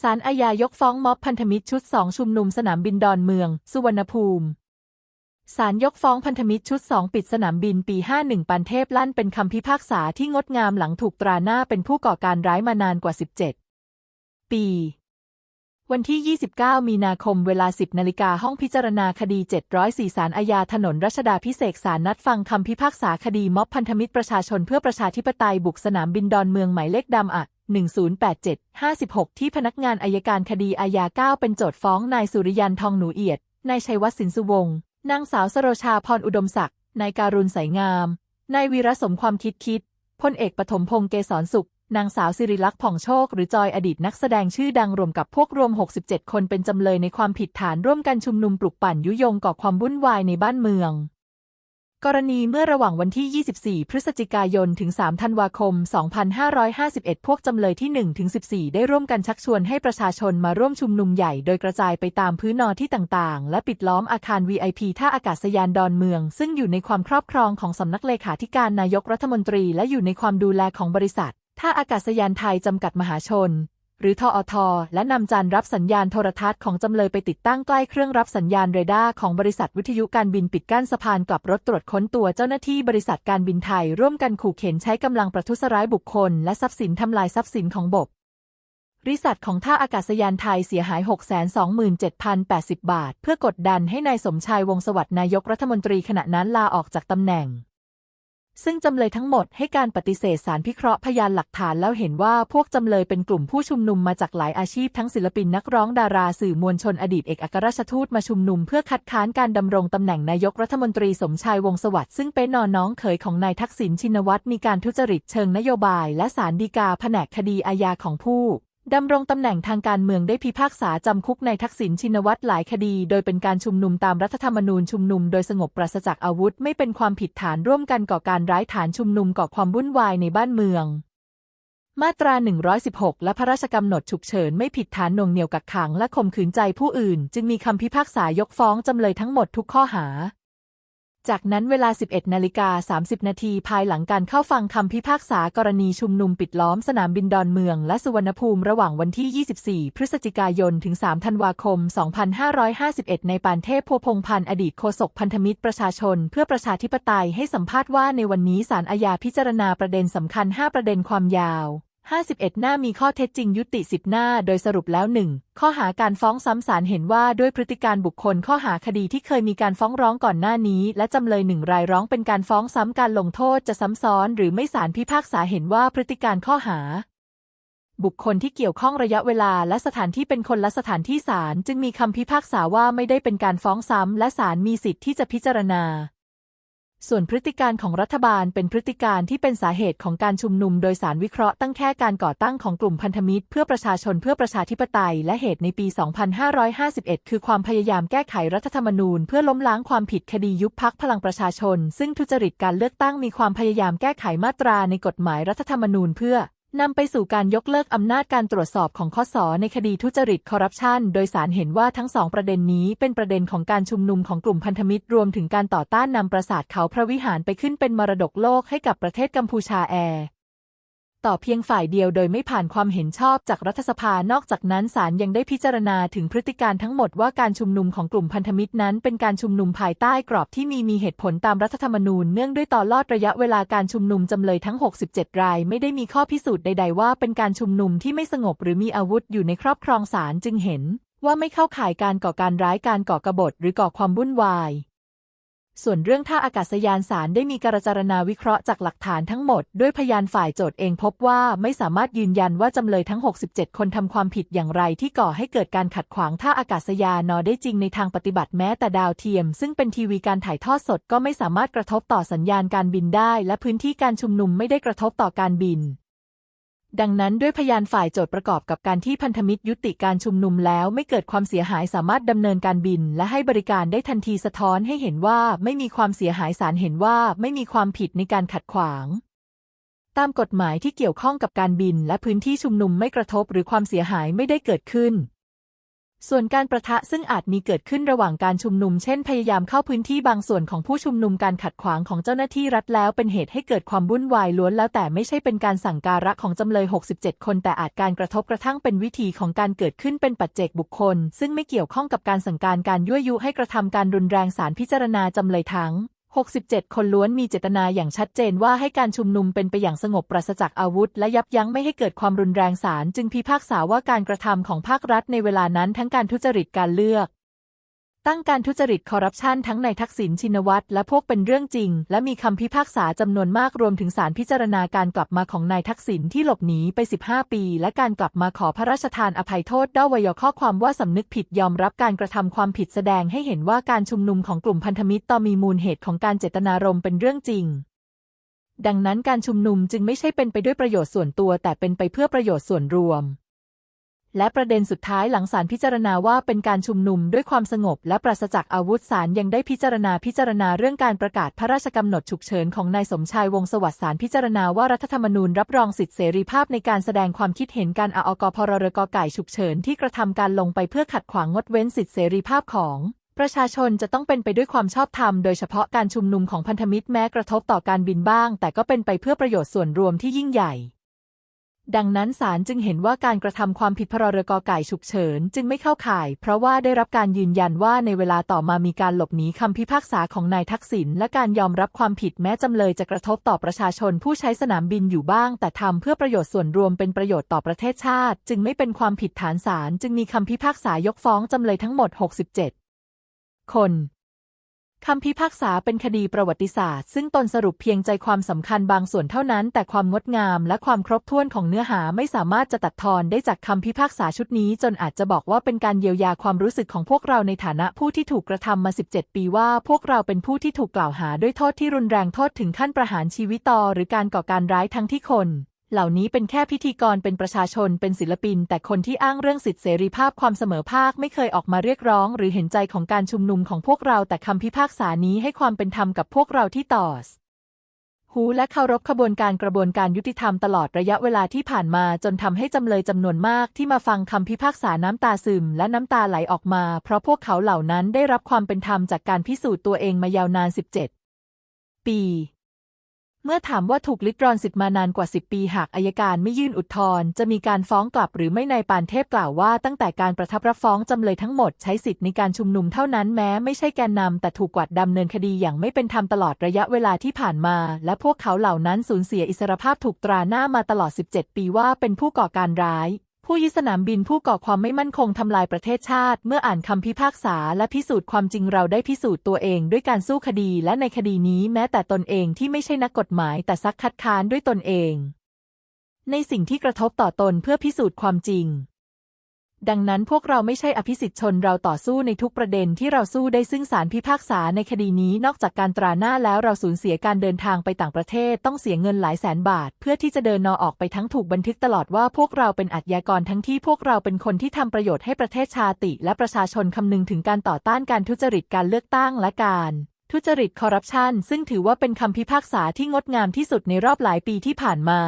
ศาลอาญายกฟ้องม็อบพันธมิตรชุดสองชุมนุมสนามบินดอนเมือง สุวรรณภูมิศาลยกฟ้องพันธมิตรชุดสองปิดสนามบินปี 51 ปันเทพลั่นเป็นคำพิพากษาที่งดงามหลังถูกตราหน้าเป็นผู้ก่อการร้ายมานานกว่า 17 ปี วันที่ 29 มีนาคมเวลา 10 นาฬิกาห้องพิจารณาคดี 704ศาลอาญาถนนรัชดาพิเศษศาลนัดฟังคำพิพากษาคดีม็อบพันธมิตรประชาชนเพื่อประชาธิปไตยบุกสนามบินดอนเมืองหมายเลขดำอ 1087-56 ที่พนักงานอายการคดีอาญา 9 เป็นโจทฟ้องนายสุริยันทองหนูเอียด นายชัยวัฒน์สินสุวงศ์ นางสาวสโรชาพรอุดมศักดิ์ นายการุณสายงาม นายวีระสมความคิดคิด พลเอกปฐมพงษ์เกษรสุข นางสาวสิริลักษณ์ผ่องโชค หรือจอยอดีตนักแสดงชื่อดังรวมกับพวกรวม 67 คนเป็นจำเลยในความผิดฐานร่วมกันชุมนุมปลุกปั่นยุยงก่อความวุ่นวายในบ้านเมือง กรณีเมื่อระหว่างวันที่ 24 พฤศจิกายน ถึง 3 ธันวาคม 2551 พวกจำเลยที่ 1 ถึง 14 ได้ร่วมกันชักชวนให้ประชาชนมาร่วมชุมนุมใหญ่โดยกระจายไปตามพื้นนอที่ต่างๆ และปิดล้อมอาคาร VIP ท่าอากาศยานดอนเมือง ซึ่งอยู่ในความครอบครองของสำนักเลขาธิการนายกรัฐมนตรี และอยู่ในความดูแลของบริษัทท่าอากาศยานไทยจำกัดมหาชน หรือทออทและนำจานรับสัญญาณโทรทัศน์ของจำเลยไปติดตั้งใกล้เครื่องรับสัญญาณเรดาร์ของบริษัทวิทยุการบินปิดกั้นสะพานกลับรถตรวจค้นตัวเจ้าหน้าที่บริษัทการบินไทย ร่วมกันขู่เข็นใช้กำลังประทุษร้ายบุคคล และทรัพย์สินทำลายทรัพย์สินของบบริษัทของท่าอากาศยานไทยเสียหาย 627,080 บาท เพื่อกดดันให้นายสมชายวงสวัสดิ์นายกรัฐมนตรีขณะนั้นลาออกจากตำแหน่ง ซึ่งจำเลยทั้งหมดให้การปฏิเสธสารพิเคราะห์พยานหลักฐานแล้วเห็นว่าพวกจำเลยเป็นกลุ่มผู้ชุมนุมมาจากหลายอาชีพทั้งศิลปินนักร้องดาราสื่อมวลชนอดีตเอกอัครราชทูตมาชุมนุมเพื่อคัดค้านการดำรงตำแหน่งนายกรัฐมนตรีสมชายวงศสวัสดิ์ซึ่งเป็นนอน้องเขยของนายทักษิณชินวัตรมีการทุจริตเชิงนโยบาย และสารดีกาแผนกคดีอาญาของผู้ ดำรงตำแหน่งทางการเมืองได้พิพากษาจำคุกในทักษิณชินวัตรหลายคดี โดยเป็นการชุมนุมตามรัฐธรรมนูญชุมนุมโดยสงบปราศจากอาวุธไม่เป็นความผิดฐานร่วมกันก่อการร้ายฐานชุมนุมก่อความวุ่นวายในบ้านเมือง มาตรา 116 และพระราชกำหนดฉุกเฉินไม่ผิดฐานหน่วงเหนี่ยวกักขังและข่มขืนใจผู้อื่น จึงมีคำพิพากษายกฟ้องจำเลยทั้งหมดทุกข้อหา จากนั้นเวลา 11 นาฬิกา 30 นาทีภายหลังการเข้าฟังคำพิพากษากรณีชุมนุมปิดล้อมสนามบินดอนเมืองและสุวรรณภูมิระหว่างวันที่ 24 พฤศจิกายน ถึง 3 ธันวาคม 2551 ในปานเทพพัวพงพันธ์อดีตโฆษกพันธมิตรประชาชน เพื่อประชาธิปไตยให้สัมภาษณ์ว่าในวันนี้ศาลอาญาพิจารณาประเด็นสำคัญ 5 ประเด็นความยาว 51 หน้ามีข้อเท็จจริงยุติ 10 หน้า โดยสรุปแล้ว 1. ข้อหาการฟ้องซ้ำศาลเห็นว่าด้วยพฤติการบุคคลข้อหาคดีที่เคยมีการฟ้องร้องก่อนหน้านี้ และจำเลยหนึ่งรายร้องเป็นการฟ้องซ้ำการลงโทษจะซ้ำซ้อนหรือไม่ศาลพิพากษาเห็นว่าพฤติการข้อหา บุคคลที่เกี่ยวข้องระยะเวลาและสถานที่เป็นคนละสถานที่ศาลจึงมีคำพิพากษาว่าไม่ได้เป็นการฟ้องซ้ำและศาลมีสิทธิ์ที่จะพิจารณา ส่วนพฤติการของรัฐบาลเป็นพฤติการที่เป็นสาเหตุของการชุมนุมโดยสารวิเคราะห์ตั้งแค่การก่อตั้งของกลุ่มพันธมิตร เพื่อประชาชนเพื่อประชาธิปไตย และเหตุในปี 2551 คือความพยายามแก้ไขรัฐธรรมนูญ เพื่อล้มล้างความผิดคดียุบพักพลังประชาชน ซึ่งทุจริตการเลือกตั้งมีความพยายามแก้ไขมาตราในกฎหมายรัฐธรรมนูญเพื่อ นำไปสู่การยกเลิกอำนาจการตรวจสอบของข้อสอในคดีทุจริตคอร์รัปชัน โดยสารเห็นว่าทั้งสองประเด็นนี้เป็นประเด็นของการชุมนุมของกลุ่มพันธมิตรรวมถึงการต่อต้านนำปราสาทเขาพระวิหารไปขึ้นเป็นมรดกโลกให้กับประเทศกัมพูชาแอร์ ต่อเพียงฝ่ายเดียวโดยไม่ผ่านความเห็นชอบจากรัฐสภานอกจากนั้นศาลยังได้พิจารณาถึงพฤติการทั้งหมดว่าการชุมนุมของกลุ่มพันธมิตรนั้น เป็นการชุมนุมภายใต้กรอบที่มีมีเหตุผลตามรัฐธรรมนูญเนื่องด้วยต่อลอดระยะเวลาการชุมนุมจำเลยทั้ง 67 ราย ไม่ได้มีข้อพิสูจน์ใด ๆ ว่าเป็นการชุมนุมที่ไม่สงบหรือมีอาวุธอยู่ในครอบครองศาลจึงเห็น ว่าไม่เข้าข่ายการก่อการร้ายการก่อกบฏหรือก่อความวุ่นวาย ส่วนเรื่องท่าอากาศยานศาลได้มีการจารณาวิเคราะห์จากหลักฐานทั้งหมด ด้วยพยานฝ่ายโจทย์เองพบว่าไม่สามารถยืนยันว่าจำเลยทั้ง 67 คนทำความผิดอย่างไรที่ก่อให้เกิดการขัดขวางท่าอากาศยานนอได้จริงในทางปฏิบัติแม้แต่ดาวเทียม ซึ่งเป็นทีวีการถ่ายทอดสดก็ไม่สามารถกระทบต่อสัญญาณการบินได้ และพื้นที่การชุมนุมไม่ได้กระทบต่อการบิน ดังนั้นด้วยพยานฝ่ายโจทย์ประกอบกับการที่พันธมิตรยุติการชุมนุมแล้วไม่เกิดความเสียหายสามารถดำเนินการบิน และให้บริการได้ทันทีสะท้อนให้เห็นว่าไม่มีความเสียหายศาลเห็นว่าไม่มีความผิดในการขัดขวาง ตามกฎหมายที่เกี่ยวข้องกับการบินและพื้นที่ชุมนุมไม่กระทบหรือความเสียหายไม่ได้เกิดขึ้น ส่วนการประทะซึ่งอาจมีเกิดขึ้นระหว่างการชุมนุม เช่น พยายามเข้าพื้นที่บางส่วนของผู้ชุมนุมการขัดขวางของเจ้าหน้าที่รัฐแล้วเป็นเหตุให้เกิดความวุ่นวายล้วนแล้วแต่ไม่ใช่เป็นการสั่งการะของจำเลย 67 คนแต่อาจการกระทบกระทั่งเป็นวิธีของการเกิดขึ้นเป็นปัจเจกบุคคล ซึ่งไม่เกี่ยวข้องกับการสั่งการการยั่วยุให้กระทำการรุนแรงสารพิจารณาจำเลยทั้ง 67 คนล้วนมีเจตนาอย่างชัดเจนว่าให้การชุมนุมเป็นไปอย่างสงบปราศจากอาวุธ และยับยั้งไม่ให้เกิดความรุนแรงศาลจึงพิพากษาว่าการกระทำของภาครัฐในเวลานั้นทั้งการทุจริตการเลือก ตั้งการทุจริตคอร์รัปชันทั้งในทักษิณชินวัตรและพวกเป็นเรื่องจริง และมีคำพิพากษาจำนวนมากรวมถึงสารพิจารณาการกลับมาของนายทักษิณที่หลบหนีไป 15 ปี และการกลับมาขอพระราชทานอภัยโทษด้วยข้อความว่าสำนึกผิดยอมรับการกระทำความผิดแสดงให้เห็นว่าการชุมนุมของกลุ่มพันธมิตรต่อมีมูลเหตุของการเจตนารมณ์เป็นเรื่องจริงดังนั้นการชุมนุมจึงไม่ใช่เป็นไปด้วยประโยชน์ส่วนตัว แต่เป็นไปเพื่อประโยชน์ส่วนรวม และประเด็นสุดท้ายหลังศาลพิจารณาว่าเป็นการชุมนุมด้วยความสงบ และปราศจากอาวุธศาลยังได้พิจารณาพิจารณาเรื่องการประกาศพระราชกำหนดฉุกเฉินของนายสมชายวงศ์สวัสดิ์ศาลพิจารณาว่ารัฐธรรมนูญรับรองสิทธิเสรีภาพในการแสดงความคิดเห็นการออกพรรกไก่ฉุกเฉินที่กระทำการลงไปเพื่อขัดขวางงดเว้นสิทธิเสรีภาพของประชาชนจะต้องเป็นไปด้วยความชอบธรรม โดยเฉพาะการชุมนุมของพันธมิตรแม้กระทบต่อการบินบ้าง แต่ก็เป็นไปเพื่อประโยชน์ส่วนรวมที่ยิ่งใหญ่ ดังนั้นศาลจึงเห็นว่าการกระทำความผิดพรรกไก่ฉุกเฉิน จึงไม่เข้าข่าย เพราะว่าได้รับการยืนยันว่าในเวลาต่อมามีการหลบหนีคำพิพากษาของนายทักษิณและการยอมรับความผิดแม้จำเลยจะกระทบต่อประชาชนผู้ใช้สนามบินอยู่บ้าง แต่ทำเพื่อประโยชน์ส่วนรวมเป็นประโยชน์ต่อประเทศชาติ จึงไม่เป็นความผิดฐานศาลจึงมีคำพิพากษายกฟ้องจำเลยทั้งหมด 67 คน คำพิพากษาเป็นคดีประวัติศาสตร์ ซึ่งตนสรุปเพียงใจความสำคัญบางส่วนเท่านั้น แต่ความงดงามและความครบถ้วนของเนื้อหาไม่สามารถจะตัดทอนได้จากคำพิพากษาชุดนี้ จนอาจจะบอกว่าเป็นการเยียวยาความรู้สึกของพวกเราในฐานะผู้ที่ถูกกระทำมา 17 ปีว่าพวกเราเป็นผู้ที่ถูกกล่าวหาด้วยโทษที่รุนแรงโทษถึงขั้นประหารชีวิตต่อหรือการก่อการร้ายทั้งที่คน เหล่านี้เป็นแค่พิธีกรเป็นประชาชนเป็นศิลปิน แต่คนที่อ้างเรื่องสิทธิเสรีภาพความเสมอภาคไม่เคยออกมาเรียกร้อง หรือเห็นใจของการชุมนุมของพวกเราแต่คำพิพากษานี้ให้ความเป็นธรรมกับพวกเราที่ต่อสหูและเคารพขบวนการกระบวนการยุติธรรมตลอดระยะเวลาที่ผ่านมาจนทำให้จำเลยจำนวนมากที่มาฟังคำพิพากษาน้ำตาซึมและน้ำตาไหลออกมา เพราะพวกเขาเหล่านั้นได้รับความเป็นธรรมจากการพิสูจน์ตัวเองมายาวนาน 17 ปี เมื่อถามว่าถูกลิดรอนสิทธิ์มานานกว่า 10 ปีหากอายการไม่ยื่นอุทธรณ์จะมีการฟ้องกลับหรือไม่นายปานเทพกล่าวว่าตั้งแต่การประทับรับฟ้องจำเลยทั้งหมดใช้สิทธิ์ในการชุมนุมเท่านั้นแม้ไม่ใช่แกนนำแต่ถูกกวาดดำเนินคดีอย่างไม่เป็นธรรมตลอดระยะเวลาที่ผ่านมา และพวกเขาเหล่านั้นสูญเสียอิสรภาพถูกตราหน้ามาตลอด 17 ปีว่าเป็นผู้ก่อการร้าย ผู้ยึดสนามบินผู้ก่อความไม่มั่นคงทำลายประเทศชาติ เมื่ออ่านคำพิพากษาและพิสูจน์ความจริงเราได้พิสูจน์ตัวเองด้วยการสู้คดีและในคดีนี้แม้แต่ตนเองที่ไม่ใช่นักกฎหมายแต่ซักคัดค้านด้วยตนเอง ในสิ่งที่กระทบต่อตนเพื่อพิสูจน์ความจริง ดังนั้นพวกเราไม่ใช่อภิสิทธิชนเราต่อสู้ในทุกประเด็นที่เราสู้ได้ซึ่งศาลพิพากษาในคดีนี้นอกจากการตราหน้าแล้วเราสูญเสียการเดินทางไปต่างประเทศต้องเสียเงินหลายแสนบาท เพื่อที่จะเดินนอออกไปทั้งถูกบันทึกตลอดว่าพวกเราเป็นอาชญากรทั้งที่พวกเราเป็นคนที่ทำประโยชน์ให้ประเทศชาติ และประชาชนคำนึงถึงการต่อต้านการทุจริตการเลือกตั้งและการทุจริตคอร์รัปชันซึ่งถือว่าเป็นคำพิพากษาที่งดงามที่สุดในรอบหลายปีที่ผ่านมา